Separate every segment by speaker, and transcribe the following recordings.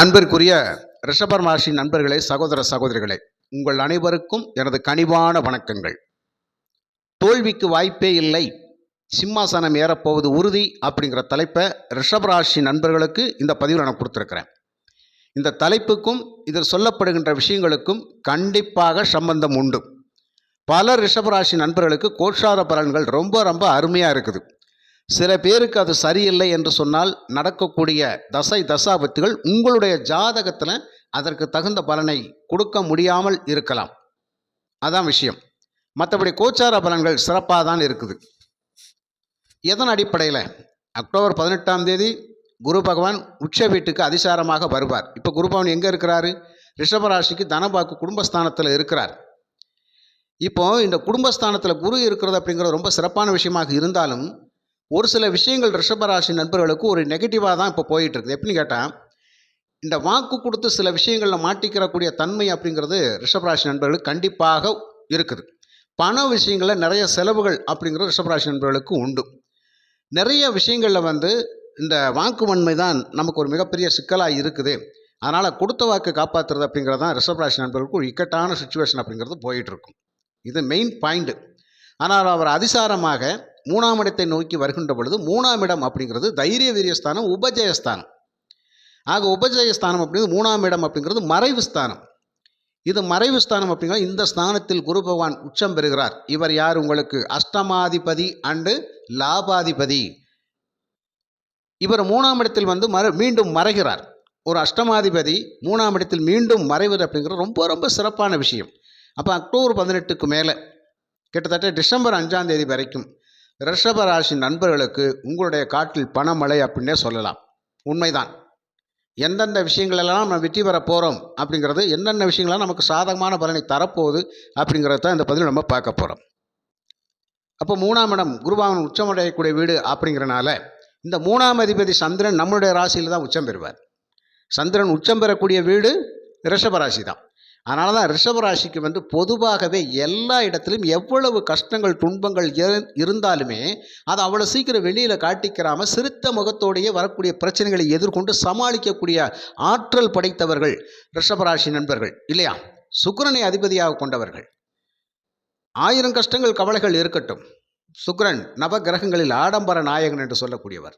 Speaker 1: அன்பிற்குரிய ரிஷபர் நண்பர்களே சகோதர சகோதரிகளே உங்கள் அனைவருக்கும் எனது கனிவான வணக்கங்கள் தோல்விக்கு வாய்ப்பே இல்லை சிம்மாசனம் ஏறப்போவது உறுதி அப்படிங்கிற தலைப்பை ரிஷபராசி நண்பர்களுக்கு இந்த பதிவில் நான் கொடுத்துருக்கிறேன் இந்த தலைப்புக்கும் இதில் சொல்லப்படுகின்ற விஷயங்களுக்கும் கண்டிப்பாக சம்பந்தம் உண்டு பல ரிஷபராசி நண்பர்களுக்கு கோஷார பலன்கள் ரொம்ப ரொம்ப அருமையாக இருக்குது சில பேருக்கு அது சரியில்லை என்று சொன்னால் நடக்கக்கூடிய தசை தசாபத்துகள் உங்களுடைய ஜாதகத்தில் அதற்கு தகுந்த பலனை கொடுக்க முடியாமல் இருக்கலாம் அதான் விஷயம் மற்றபடி கோச்சார பலன்கள் சிறப்பாக தான் இருக்குது எதன் அடிப்படையில் அக்டோபர் பதினெட்டாம் தேதி குரு பகவான் உச்ச வீட்டுக்கு அதிசாரமாக வருவார் இப்போ குரு பகவான் எங்கே இருக்கிறாரு ரிஷபராசிக்கு தனபாக்கு குடும்பஸ்தானத்தில் இருக்கிறார் இப்போது இந்த குடும்பஸ்தானத்தில் குரு இருக்கிறது அப்படிங்கிறது ரொம்ப சிறப்பான விஷயமாக இருந்தாலும் ஒரு சில விஷயங்கள் ரிஷபராசி நண்பர்களுக்கு ஒரு நெகட்டிவாக தான் இப்போ போயிட்டுருக்குது எப்படின்னு கேட்டால் இந்த வாக்கு கொடுத்து சில விஷயங்களில் மாட்டிக்கிறக்கூடிய தன்மை அப்படிங்கிறது ரிஷபராசி நண்பர்களுக்கு கண்டிப்பாக இருக்குது பண விஷயங்களில் நிறைய செலவுகள் அப்படிங்கிறது ரிஷபராசி நண்பர்களுக்கு உண்டு நிறைய விஷயங்களில் வந்து இந்த வாக்கு வன்மை தான் நமக்கு ஒரு மிகப்பெரிய சிக்கலாக இருக்குது அதனால் கொடுத்த வாக்கு காப்பாற்றுறது அப்படிங்கிறது தான் ரிஷபராசி நண்பர்களுக்கு ஒரு இக்கட்டான சுச்சுவேஷன் அப்படிங்கிறது போயிட்டுருக்கும் இது மெயின் பாயிண்ட்டு ஆனால் அவர் அதிசாரமாக மூணாம் இடத்தை நோக்கி வருகின்ற பொழுது மூணாம் இடம் அப்படிங்கிறது தைரிய வீரியஸ்தானம் உபஜயஸ்தானம் ஆக உபஜயஸ்தானம் அப்படிங்கிறது மூணாம் இடம் அப்படிங்கிறது மறைவு ஸ்தானம் இது மறைவு ஸ்தானம் அப்படிங்கிறது இந்த ஸ்தானத்தில் குரு பகவான் உச்சம் பெறுகிறார் இவர் யார் உங்களுக்கு அஷ்டமாதிபதி அண்டு லாபாதிபதி இவர் மூணாம் இடத்தில் வந்து மறு மீண்டும் மறைகிறார் ஒரு அஷ்டமாதிபதி மூணாம் இடத்தில் மீண்டும் மறைவது அப்படிங்கிறது ரொம்ப ரொம்ப சிறப்பான விஷயம் அப்போ அக்டோபர் பதினெட்டுக்கு மேலே கிட்டத்தட்ட டிசம்பர் அஞ்சாம் தேதி வரைக்கும் ரிஷப நண்பர்களுக்கு உங்களுடைய காட்டில் பணமழை அப்படின்னே சொல்லலாம் உண்மைதான் எந்தெந்த விஷயங்களெல்லாம் நம்ம வெற்றி பெற போகிறோம் அப்படிங்கிறது என்னென்ன விஷயங்கள்லாம் நமக்கு சாதகமான பலனை தரப்போகுது அப்படிங்கிறது தான் இந்த பதில் நம்ம பார்க்க போகிறோம் அப்போ மூணாம் இடம் குருபாவன் உச்சமடையக்கூடிய வீடு அப்படிங்கிறனால இந்த மூணாம் அதிபதி சந்திரன் நம்மளுடைய ராசியில் தான் உச்சம் பெறுவார் சந்திரன் உச்சம் பெறக்கூடிய வீடு ரிஷபராசி தான் அதனால தான் ரிஷபராசிக்கு வந்து பொதுவாகவே எல்லா இடத்துலையும் எவ்வளவு கஷ்டங்கள் துன்பங்கள் இருந்தாலுமே அதை அவ்வளோ சீக்கிரம் வெளியில் காட்டிக்கிறாமல் சிறுத்த முகத்தோடையே வரக்கூடிய பிரச்சனைகளை எதிர்கொண்டு சமாளிக்கக்கூடிய ஆற்றல் படைத்தவர்கள் ரிஷபராசி நண்பர்கள் இல்லையா சுக்கரனை அதிபதியாக கொண்டவர்கள் ஆயிரம் கஷ்டங்கள் கவலைகள் இருக்கட்டும் சுக்ரன் நவ கிரகங்களில் ஆடம்பர நாயகன் என்று சொல்லக்கூடியவர்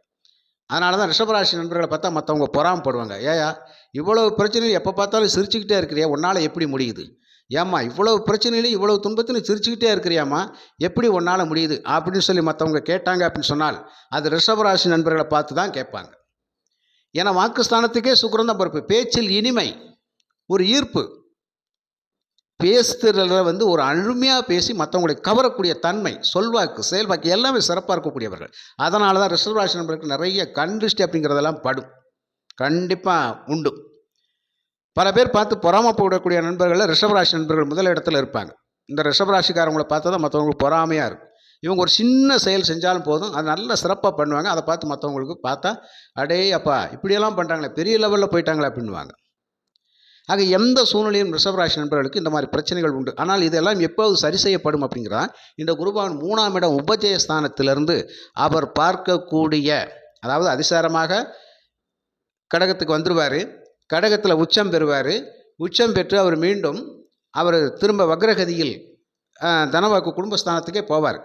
Speaker 1: அதனால தான் ரிஷபராசி நண்பர்களை பார்த்தா மற்றவங்க பொறாமப்படுவாங்க ஏயா இவ்வளவு பிரச்சனையும் எப்போ பார்த்தாலும் சிரிச்சுக்கிட்டே இருக்கிறியா உன்னால் எப்படி முடியுது ஏம்மா இவ்வளவு பிரச்சனையிலையும் இவ்வளவு துன்பத்திலையும் சிரிச்சுக்கிட்டே இருக்கிறியாம்மா எப்படி உன்னால் முடியுது அப்படின்னு சொல்லி மற்றவங்க கேட்டாங்க அப்படின்னு சொன்னால் அது ரிஷபராசி நண்பர்களை பார்த்து தான் கேட்பாங்க ஏன்னா வாக்குஸ்தானத்துக்கே சுக்கரந்தான் பொறுப்பு பேச்சில் இனிமை ஒரு ஈர்ப்பு பேசுறதுல வந்து ஒரு அழுமையாக பேசி மற்றவங்களை கவரக்கூடிய தன்மை சொல்வாக்கு செயல்வாக்கு எல்லாமே சிறப்பாக இருக்கக்கூடியவர்கள் அதனால தான் ரிசர்வாஷன் நம்பருக்கு நிறைய கண்டிஷ்டி அப்படிங்கிறதெல்லாம் படும் கண்டிப்பாக உண்டு பல பேர் பார்த்து பொறாமப்படக்கூடிய போடக்கூடிய நண்பர்களில் ரிஷபராசி நண்பர்கள் முதல் இடத்துல இருப்பாங்க இந்த ரிஷபராசிக்காரவங்களை பார்த்தா தான் மற்றவங்களுக்கு பொறாமையாக இருக்கும் இவங்க ஒரு சின்ன செயல் செஞ்சாலும் போதும் அது நல்லா சிறப்பாக பண்ணுவாங்க அதை பார்த்து மற்றவங்களுக்கு பார்த்தா அடே அப்பா இப்படியெல்லாம் பண்ணுறாங்களே பெரிய லெவலில் போயிட்டாங்களே அப்படின்வாங்க ஆக எந்த சூழ்நிலையும் ரிஷபராசி நண்பர்களுக்கு இந்த மாதிரி பிரச்சனைகள் உண்டு ஆனால் இதெல்லாம் எப்போது சரி செய்யப்படும் அப்படிங்கிறான் இந்த குருபான் மூணாம் இடம் உபஜய ஸ்தானத்திலிருந்து அவர் பார்க்கக்கூடிய அதாவது அதிசாரமாக கடகத்துக்கு வந்துடுவார் கடகத்தில் உச்சம் பெறுவார் உச்சம் பெற்று அவர் மீண்டும் அவர் திரும்ப வக்ரகதியில் தனவாக்கு குடும்பஸ்தானத்துக்கே போவார்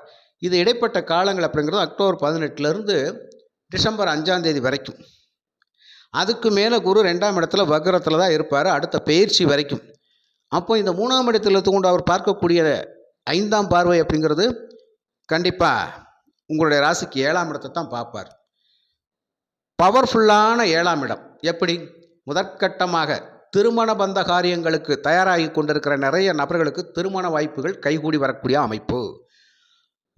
Speaker 1: இது இடைப்பட்ட காலங்கள் அப்படிங்கிறது அக்டோபர் பதினெட்டுலேருந்து டிசம்பர் அஞ்சாந்தேதி வரைக்கும் அதுக்கு மேலே குரு ரெண்டாம் இடத்துல வக்ரத்தில் தான் இருப்பார் அடுத்த பயிற்சி வரைக்கும் அப்போ இந்த மூணாம் இடத்துல கொண்டு அவர் பார்க்கக்கூடிய ஐந்தாம் பார்வை அப்படிங்கிறது கண்டிப்பாக உங்களுடைய ராசிக்கு ஏழாம் இடத்தை தான் பார்ப்பார் பவர்ஃபுல்லான ஏழாம் இடம் எப்படி முதற்கட்டமாக திருமண பந்த காரியங்களுக்கு தயாராகி கொண்டிருக்கிற நிறைய நபர்களுக்கு திருமண வாய்ப்புகள் கைகூடி வரக்கூடிய அமைப்பு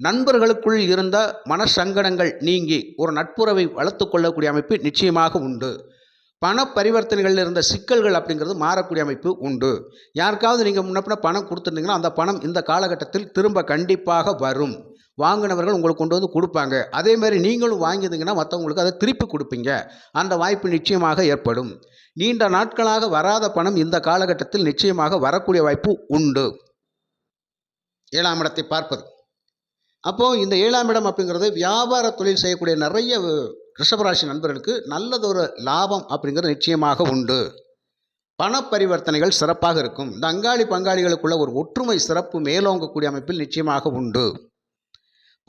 Speaker 1: நண்பர்களுக்குள் இருந்த மனசங்கடங்கள் நீங்கி ஒரு நட்புறவை வளர்த்து கொள்ளக்கூடிய அமைப்பு நிச்சயமாக உண்டு பண பரிவர்த்தனைகளில் இருந்த சிக்கல்கள் அப்படிங்கிறது மாறக்கூடிய அமைப்பு உண்டு யாருக்காவது நீங்கள் முன்னப்பட பணம் கொடுத்துருந்தீங்கன்னா அந்த பணம் இந்த காலகட்டத்தில் திரும்ப கண்டிப்பாக வரும் வாங்கினவர்கள் உங்களுக்கு கொண்டு வந்து கொடுப்பாங்க அதேமாதிரி நீங்களும் வாங்கியிருந்தீங்கன்னா மற்றவங்களுக்கு அதை திருப்பி கொடுப்பீங்க அந்த வாய்ப்பு நிச்சயமாக ஏற்படும் நீண்ட நாட்களாக வராத பணம் இந்த காலகட்டத்தில் நிச்சயமாக வரக்கூடிய வாய்ப்பு உண்டு ஏழாம் இடத்தை பார்ப்பது அப்போது இந்த ஏழாம் இடம் அப்படிங்கிறது வியாபார தொழில் செய்யக்கூடிய நிறைய ரிஷபராசி நண்பர்களுக்கு நல்லதொரு லாபம் அப்படிங்கிறது நிச்சயமாக உண்டு பண பரிவர்த்தனைகள் சிறப்பாக இருக்கும் இந்த அங்காளி பங்காளிகளுக்குள்ள ஒரு ஒற்றுமை சிறப்பு மேலோங்கக்கூடிய அமைப்பில் நிச்சயமாக உண்டு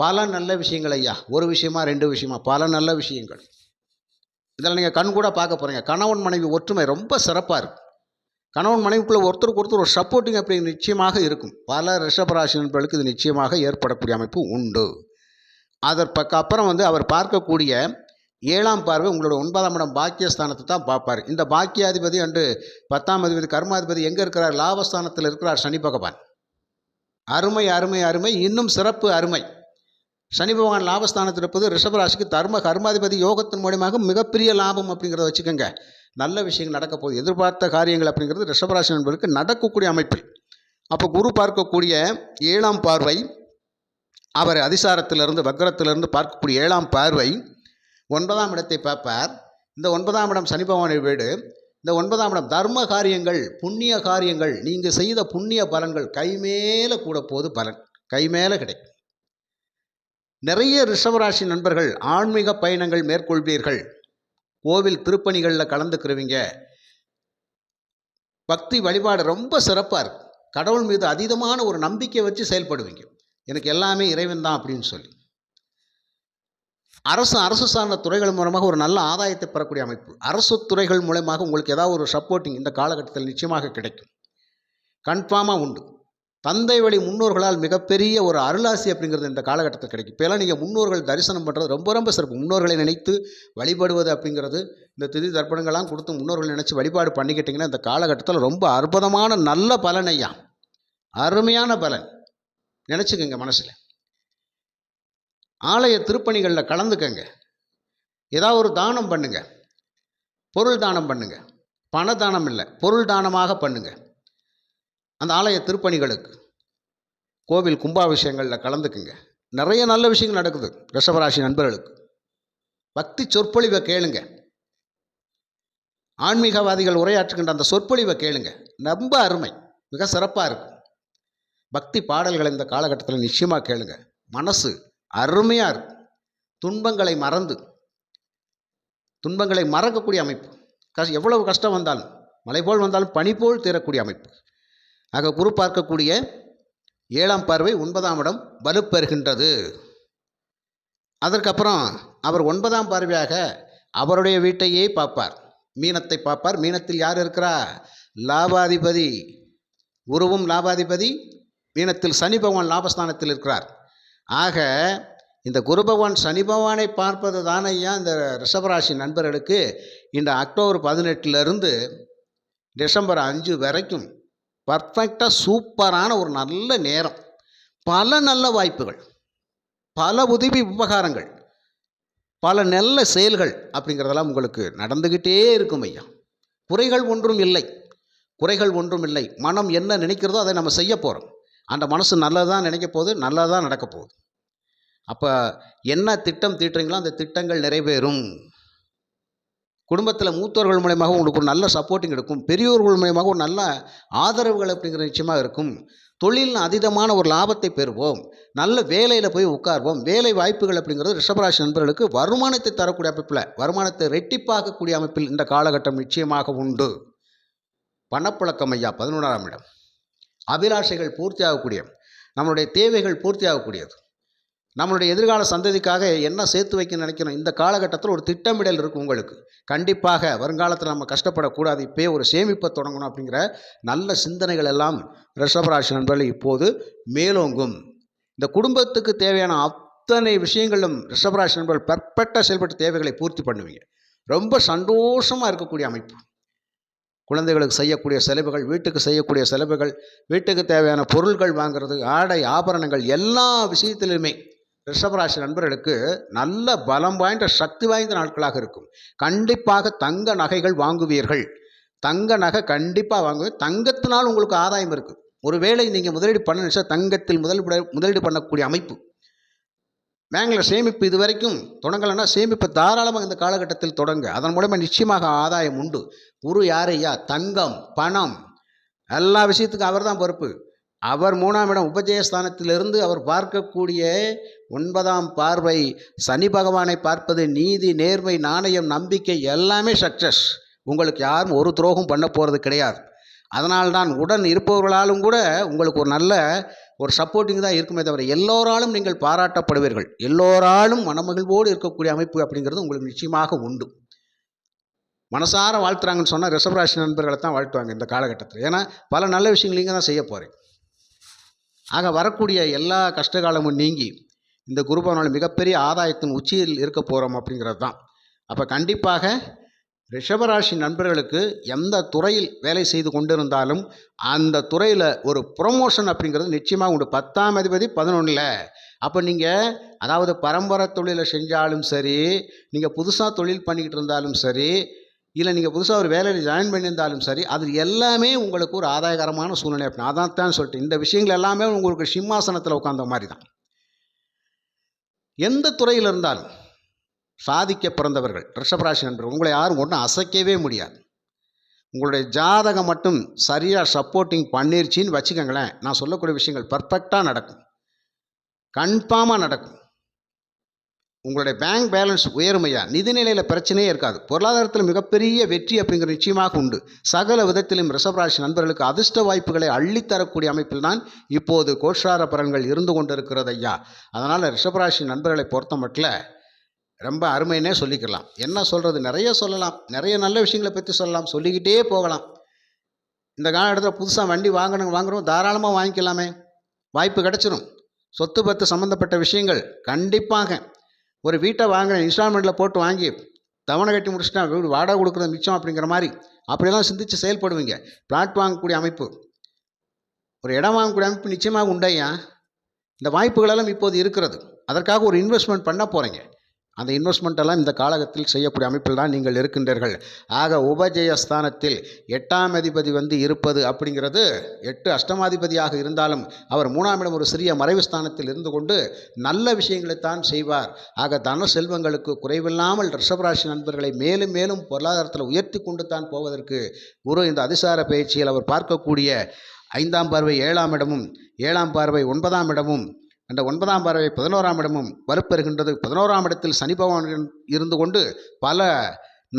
Speaker 1: பல நல்ல விஷயங்கள் ஐயா ஒரு விஷயமா ரெண்டு விஷயமா பல நல்ல விஷயங்கள் இதில் நீங்கள் கண் கூட பார்க்க போகிறீங்க கணவன் மனைவி ஒற்றுமை ரொம்ப சிறப்பாக இருக்கும் கணவன் மனைவிக்குள்ளே ஒருத்தருக்கு ஒருத்தர் ஒரு சப்போர்ட்டிங் அப்படி நிச்சயமாக இருக்கும் பல ரிஷபராசி நண்பர்களுக்கு இது நிச்சயமாக ஏற்படக்கூடிய அமைப்பு உண்டு அதற்கு அப்புறம் வந்து அவர் பார்க்கக்கூடிய ஏழாம் பார்வை உங்களோட ஒன்பதாம் இடம் பாக்கியஸ்தானத்தை தான் பார்ப்பார் இந்த பாக்கியாதிபதி அன்று பத்தாம் அதிபதி கர்மாதிபதி எங்கே இருக்கிறார் லாபஸ்தானத்தில் இருக்கிறார் சனி பகவான் அருமை அருமை அருமை இன்னும் சிறப்பு அருமை சனி பகவான் லாபஸ்தானத்தில் இருப்பது ரிஷபராசிக்கு தர்ம கர்மாதிபதி யோகத்தின் மூலியமாக மிகப்பெரிய லாபம் அப்படிங்கிறத வச்சுக்கோங்க நல்ல விஷயங்கள் நடக்க போகுது எதிர்பார்த்த காரியங்கள் அப்படிங்கிறது ரிஷபராசி நண்பர்களுக்கு நடக்கக்கூடிய அமைப்பு அப்போ குரு பார்க்கக்கூடிய ஏழாம் பார்வை அவர் அதிசாரத்திலிருந்து வக்ரத்திலிருந்து பார்க்கக்கூடிய ஏழாம் பார்வை ஒன்பதாம் இடத்தை பார்ப்பார் இந்த ஒன்பதாம் இடம் சனி பகவானை வீடு இந்த ஒன்பதாம் இடம் தர்ம காரியங்கள் புண்ணிய காரியங்கள் நீங்கள் செய்த புண்ணிய பலன்கள் கைமேல கூட போது பலன் கைமேல கிடைக்கும் நிறைய ரிஷவராசி நண்பர்கள் ஆன்மீக பயணங்கள் மேற்கொள்வீர்கள் கோவில் திருப்பணிகளில் கலந்துக்கிறவங்க பக்தி வழிபாடு ரொம்ப சிறப்பாக இருக்கும் கடவுள் மீது அதீதமான ஒரு நம்பிக்கை வச்சு செயல்படுவீங்க எனக்கு எல்லாமே இறைவன் தான் அப்படின்னு சொல்லி அரசு அரசு சார்ந்த துறைகள் மூலமாக ஒரு நல்ல ஆதாயத்தை பெறக்கூடிய அமைப்பு அரசு துறைகள் மூலமாக உங்களுக்கு ஏதாவது ஒரு சப்போர்ட்டிங் இந்த காலகட்டத்தில் நிச்சயமாக கிடைக்கும் கன்ஃபார்மாக உண்டு தந்தை வழி முன்னோர்களால் மிகப்பெரிய ஒரு அருளாசி அப்படிங்கிறது இந்த காலகட்டத்தில் கிடைக்கும் இப்போலாம் நீங்கள் முன்னோர்கள் தரிசனம் பண்ணுறது ரொம்ப ரொம்ப சிறப்பு முன்னோர்களை நினைத்து வழிபடுவது அப்படிங்கிறது இந்த திதி தர்ப்பணங்கள்லாம் கொடுத்து முன்னோர்கள் நினச்சி வழிபாடு பண்ணிக்கிட்டிங்கன்னா இந்த காலகட்டத்தில் ரொம்ப அற்புதமான நல்ல பலன் ஐயா அருமையான பலன் நினச்சிக்கோங்க மனசில் ஆலய திருப்பணிகளில் கலந்துக்கங்க ஏதாவது ஒரு தானம் பண்ணுங்கள் பொருள் தானம் பண்ணுங்கள் பண தானம் இல்லை பொருள் தானமாக பண்ணுங்கள் அந்த ஆலய திருப்பணிகளுக்கு கோவில் கும்பாபிஷேகங்களில் கலந்துக்குங்க நிறைய நல்ல விஷயங்கள் நடக்குது ரிஷபராசி நண்பர்களுக்கு பக்தி சொற்பொழிவை கேளுங்க ஆன்மீகவாதிகள் உரையாற்றுகின்ற அந்த சொற்பொழிவை கேளுங்க ரொம்ப அருமை மிக சிறப்பாக இருக்கும் பக்தி பாடல்கள் இந்த காலகட்டத்தில் நிச்சயமாக கேளுங்க மனசு அருமையாக இருக்கும் துன்பங்களை மறந்து துன்பங்களை மறக்கக்கூடிய அமைப்பு கஷ் எவ்வளவு கஷ்டம் வந்தாலும் மலை போல் வந்தாலும் பனி போல் தீரக்கூடிய அமைப்பு ஆக குரு பார்க்கக்கூடிய ஏழாம் பார்வை ஒன்பதாம் இடம் வலுப்பெறுகின்றது அதற்கப்புறம் அவர் ஒன்பதாம் பார்வையாக அவருடைய வீட்டையே பார்ப்பார் மீனத்தை பார்ப்பார் மீனத்தில் யார் இருக்கிறா லாபாதிபதி குருவும் லாபாதிபதி மீனத்தில் சனி பகவான் லாபஸ்தானத்தில் இருக்கிறார் ஆக இந்த குரு பகவான் சனி பகவானை பார்ப்பது தானையா இந்த ரிஷபராசி நண்பர்களுக்கு இந்த அக்டோபர் பதினெட்டுலேருந்து டிசம்பர் அஞ்சு வரைக்கும் பர்ஃபெக்டாக சூப்பரான ஒரு நல்ல நேரம் பல நல்ல வாய்ப்புகள் பல உதவி உபகாரங்கள் பல நல்ல செயல்கள் அப்படிங்கிறதெல்லாம் உங்களுக்கு நடந்துக்கிட்டே இருக்கும் ஐயா குறைகள் ஒன்றும் இல்லை குறைகள் ஒன்றும் இல்லை மனம் என்ன நினைக்கிறதோ அதை நம்ம செய்ய போகிறோம் அந்த மனசு நல்லதான் நினைக்க போகுது நல்லதாக நடக்க போகுது அப்போ என்ன திட்டம் தீட்டுறீங்களோ அந்த திட்டங்கள் நிறைவேறும் குடும்பத்தில் மூத்தவர்கள் மூலயமாக உங்களுக்கு ஒரு நல்ல சப்போர்ட்டிங் இருக்கும் பெரியோர்கள் மூலயமாக ஒரு நல்ல ஆதரவுகள் அப்படிங்கிற நிச்சயமாக இருக்கும் தொழிலில் அதீதமான ஒரு லாபத்தை பெறுவோம் நல்ல வேலையில் போய் உட்கார்வோம் வேலை வாய்ப்புகள் அப்படிங்கிறது ரிஷபராசி நண்பர்களுக்கு வருமானத்தை தரக்கூடிய அமைப்பில் வருமானத்தை ரெட்டிப்பாக்கக்கூடிய அமைப்பில் இந்த காலகட்டம் நிச்சயமாக உண்டு பணப்பழக்கம் ஐயா பதினொன்றாம் இடம் அபிலாஷைகள் பூர்த்தியாகக்கூடிய நம்மளுடைய தேவைகள் பூர்த்தியாகக்கூடியது நம்மளுடைய எதிர்கால சந்ததிக்காக என்ன சேர்த்து வைக்க நினைக்கிறோம் இந்த காலகட்டத்தில் ஒரு திட்டமிடல் இருக்கும் உங்களுக்கு கண்டிப்பாக வருங்காலத்தில் நம்ம கஷ்டப்படக்கூடாது இப்போயே ஒரு சேமிப்பை தொடங்கணும் அப்படிங்கிற நல்ல சிந்தனைகள் எல்லாம் ரிஷபராசி நண்பர்கள் இப்போது மேலோங்கும் இந்த குடும்பத்துக்கு தேவையான அத்தனை விஷயங்களும் ரிஷபராசி நண்பர்கள் பர்ஃபெக்டாக செயல்பட்டு தேவைகளை பூர்த்தி பண்ணுவீங்க ரொம்ப சந்தோஷமாக இருக்கக்கூடிய அமைப்பு குழந்தைகளுக்கு செய்யக்கூடிய செலவுகள் வீட்டுக்கு செய்யக்கூடிய செலவுகள் வீட்டுக்கு தேவையான பொருட்கள் வாங்குறது ஆடை ஆபரணங்கள் எல்லா விஷயத்திலுமே ரிஷபராசி நண்பர்களுக்கு நல்ல பலம் வாய்ந்த சக்தி வாய்ந்த நாட்களாக இருக்கும் கண்டிப்பாக தங்க நகைகள் வாங்குவீர்கள் தங்க நகை கண்டிப்பாக வாங்குவீங்க தங்கத்தினால் உங்களுக்கு ஆதாயம் இருக்குது ஒருவேளை நீங்கள் முதலீடு பண்ண நினச்சா தங்கத்தில் முதலீடு முதலீடு பண்ணக்கூடிய அமைப்பு பேங்கில் சேமிப்பு இது வரைக்கும் தொடங்கலைன்னா சேமிப்பு தாராளமாக இந்த காலகட்டத்தில் தொடங்க அதன் மூலமாக நிச்சயமாக ஆதாயம் உண்டு குரு யார் ஐயா தங்கம் பணம் எல்லா விஷயத்துக்கும் அவர் தான் பொறுப்பு அவர் மூணாம் இடம் உபஜயஸ்தானத்திலிருந்து அவர் பார்க்கக்கூடிய ஒன்பதாம் பார்வை சனி பகவானை பார்ப்பது நீதி நேர்மை நாணயம் நம்பிக்கை எல்லாமே சக்ஸஸ் உங்களுக்கு யாரும் ஒரு துரோகம் பண்ண போகிறது கிடையாது அதனால்தான் உடன் இருப்பவர்களாலும் கூட உங்களுக்கு ஒரு நல்ல ஒரு சப்போர்ட்டிங் தான் இருக்குமே தவிர எல்லோராலும் நீங்கள் பாராட்டப்படுவீர்கள் எல்லோராலும் மனமகிழ்வோடு இருக்கக்கூடிய அமைப்பு அப்படிங்கிறது உங்களுக்கு நிச்சயமாக உண்டு மனசார வாழ்த்துறாங்கன்னு சொன்னால் ராசி நண்பர்களை தான் வாழ்த்துவாங்க இந்த காலகட்டத்தில் ஏன்னா பல நல்ல விஷயங்கள் இங்கே தான் செய்ய போகிறேன் ஆக வரக்கூடிய எல்லா கஷ்டகாலமும் நீங்கி இந்த குரு மிகப்பெரிய ஆதாயத்தின் உச்சியில் இருக்க போகிறோம் அப்படிங்கிறது தான் அப்போ கண்டிப்பாக ரிஷபராசி நண்பர்களுக்கு எந்த துறையில் வேலை செய்து கொண்டிருந்தாலும் அந்த துறையில் ஒரு ப்ரொமோஷன் அப்படிங்கிறது நிச்சயமாக உண்டு பத்தாம் அதிபதி பதினொன்றில் அப்போ நீங்கள் அதாவது பரம்பரை தொழிலை செஞ்சாலும் சரி நீங்கள் புதுசாக தொழில் பண்ணிக்கிட்டு இருந்தாலும் சரி இல்லை நீங்கள் புதுசாக ஒரு வேலையில் ஜாயின் பண்ணியிருந்தாலும் சரி அது எல்லாமே உங்களுக்கு ஒரு ஆதாயகரமான சூழ்நிலை அப்படின்னா அதான் தான் சொல்லிட்டு இந்த விஷயங்கள் எல்லாமே உங்களுக்கு சிம்மாசனத்தில் உட்காந்த மாதிரி தான் எந்த துறையில் இருந்தாலும் சாதிக்க பிறந்தவர்கள் ரிஷபராசி நண்பர்கள் உங்களை யாரும் ஒன்றும் அசைக்கவே முடியாது உங்களுடைய ஜாதகம் மட்டும் சரியாக சப்போர்ட்டிங் பண்ணிருச்சின்னு வச்சுக்கோங்களேன் நான் சொல்லக்கூடிய விஷயங்கள் பர்ஃபெக்டாக நடக்கும் கன்ஃபார்மாக நடக்கும் உங்களுடைய பேங்க் பேலன்ஸ் உயருமையா நிதிநிலையில் பிரச்சனையே இருக்காது பொருளாதாரத்தில் மிகப்பெரிய வெற்றி அப்படிங்கிற நிச்சயமாக உண்டு சகல விதத்திலும் ரிஷபராசி நண்பர்களுக்கு அதிர்ஷ்ட வாய்ப்புகளை அள்ளித்தரக்கூடிய அமைப்பில் தான் இப்போது கோஷார பலன்கள் இருந்து கொண்டிருக்கிறது ஐயா அதனால் ரிஷபராசி நண்பர்களை பொறுத்த மட்டும் ரொம்ப அருமைன்னே சொல்லிக்கலாம் என்ன சொல்கிறது நிறைய சொல்லலாம் நிறைய நல்ல விஷயங்களை பற்றி சொல்லலாம் சொல்லிக்கிட்டே போகலாம் இந்த காலகட்டத்தில் புதுசாக வண்டி வாங்கணும் வாங்குகிறோம் தாராளமாக வாங்கிக்கலாமே வாய்ப்பு கிடச்சிரும் சொத்து பத்து சம்மந்தப்பட்ட விஷயங்கள் கண்டிப்பாக ஒரு வீட்டை வாங்குறேன் இன்ஸ்டால்மெண்ட்டில் போட்டு வாங்கி தவணை கட்டி முடிச்சுட்டா வீடு வாடகை கொடுக்குறது மிச்சம் அப்படிங்கிற மாதிரி அப்படியெல்லாம் சிந்தித்து செயல்படுவீங்க பிளாட் வாங்கக்கூடிய அமைப்பு ஒரு இடம் வாங்கக்கூடிய அமைப்பு நிச்சயமாக உண்டையா இந்த வாய்ப்புகளெல்லாம் இப்போது இருக்கிறது அதற்காக ஒரு இன்வெஸ்ட்மெண்ட் பண்ண போகிறீங்க அந்த இன்வெஸ்ட்மெண்ட்டெல்லாம் இந்த காலகத்தில் செய்யக்கூடிய அமைப்பில் தான் நீங்கள் இருக்கின்றீர்கள் ஆக உபஜயஸ்தானத்தில் எட்டாம் அதிபதி வந்து இருப்பது அப்படிங்கிறது எட்டு அஷ்டமாதிபதியாக இருந்தாலும் அவர் மூணாம் இடம் ஒரு சிறிய மறைவு ஸ்தானத்தில் இருந்து கொண்டு நல்ல விஷயங்களைத்தான் செய்வார் ஆக தன செல்வங்களுக்கு குறைவில்லாமல் ரிஷபராசி நண்பர்களை மேலும் மேலும் பொருளாதாரத்தில் உயர்த்தி கொண்டு தான் போவதற்கு குரு இந்த அதிசார பயிற்சியில் அவர் பார்க்கக்கூடிய ஐந்தாம் பார்வை ஏழாம் இடமும் ஏழாம் பார்வை ஒன்பதாம் இடமும் என்ற ஒன்பதாம் பறவை பதினோராம் இடமும் வலுப்பெறுகின்றது பதினோராம் இடத்தில் சனி பகவான் இருந்து கொண்டு பல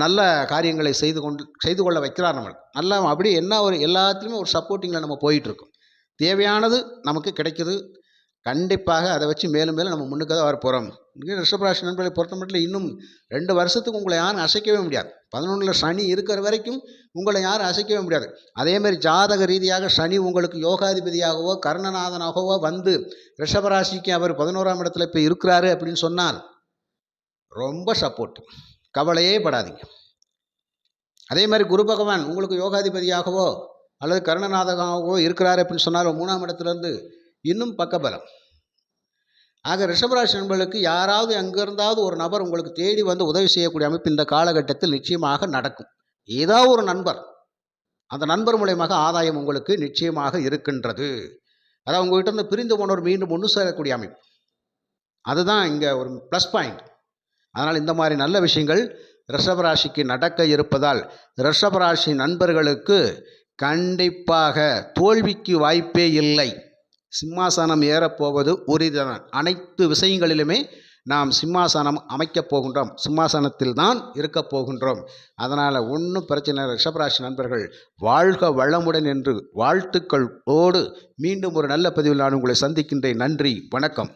Speaker 1: நல்ல காரியங்களை செய்து கொண்டு செய்து கொள்ள வைக்கிறார் நம்ம நல்லா அப்படியே என்ன ஒரு எல்லாத்துலேயுமே ஒரு சப்போர்ட்டிங்கில் நம்ம போயிட்டுருக்கோம் தேவையானது நமக்கு கிடைக்கிது கண்டிப்பாக அதை வச்சு மேலும் மேலும் நம்ம முன்னுக்கு தான் வரப்போகிறோம் இங்கே ரிஷபராசி நண்பர்களை பொறுத்த மட்டும் இன்னும் ரெண்டு வருஷத்துக்கு உங்களை யாரும் அசைக்கவே முடியாது பதினொன்றில் சனி இருக்கிற வரைக்கும் உங்களை யாரும் அசைக்கவே முடியாது அதேமாதிரி ஜாதக ரீதியாக சனி உங்களுக்கு யோகாதிபதியாகவோ கர்ணநாதனாகவோ வந்து ரிஷபராசிக்கு அவர் பதினோராம் இடத்துல இப்போ இருக்கிறாரு அப்படின்னு சொன்னால் ரொம்ப சப்போர்ட் கவலையே படாதீங்க அதே மாதிரி குரு பகவான் உங்களுக்கு யோகாதிபதியாகவோ அல்லது கருணநாதகமாகவோ இருக்கிறார் அப்படின்னு சொன்னால் மூணாம் இடத்துலேருந்து இன்னும் பக்கபலம் ஆக ரிஷபராசி நண்பர்களுக்கு யாராவது எங்கிருந்தாவது ஒரு நபர் உங்களுக்கு தேடி வந்து உதவி செய்யக்கூடிய அமைப்பு இந்த காலகட்டத்தில் நிச்சயமாக நடக்கும் ஏதோ ஒரு நண்பர் அந்த நண்பர் மூலயமாக ஆதாயம் உங்களுக்கு நிச்சயமாக இருக்கின்றது அதாவது உங்கள்கிட்ட இருந்து பிரிந்து போனவர் மீண்டும் ஒன்று சேரக்கூடிய அமைப்பு அதுதான் இங்கே ஒரு ப்ளஸ் பாயிண்ட் அதனால் இந்த மாதிரி நல்ல விஷயங்கள் ரிஷபராசிக்கு நடக்க இருப்பதால் ரிஷபராசி நண்பர்களுக்கு கண்டிப்பாக தோல்விக்கு வாய்ப்பே இல்லை சிம்மாசனம் ஏறப்போவது உறுதிதான் அனைத்து விஷயங்களிலுமே நாம் சிம்மாசனம் அமைக்கப் போகின்றோம் சிம்மாசனத்தில் தான் இருக்கப் போகின்றோம் அதனால் ஒன்றும் பிரச்சனை ரிஷபராசி நண்பர்கள் வாழ்க வளமுடன் என்று வாழ்த்துக்கள் ஓடு மீண்டும் ஒரு நல்ல பதிவில் நான் உங்களை சந்திக்கின்றேன் நன்றி வணக்கம்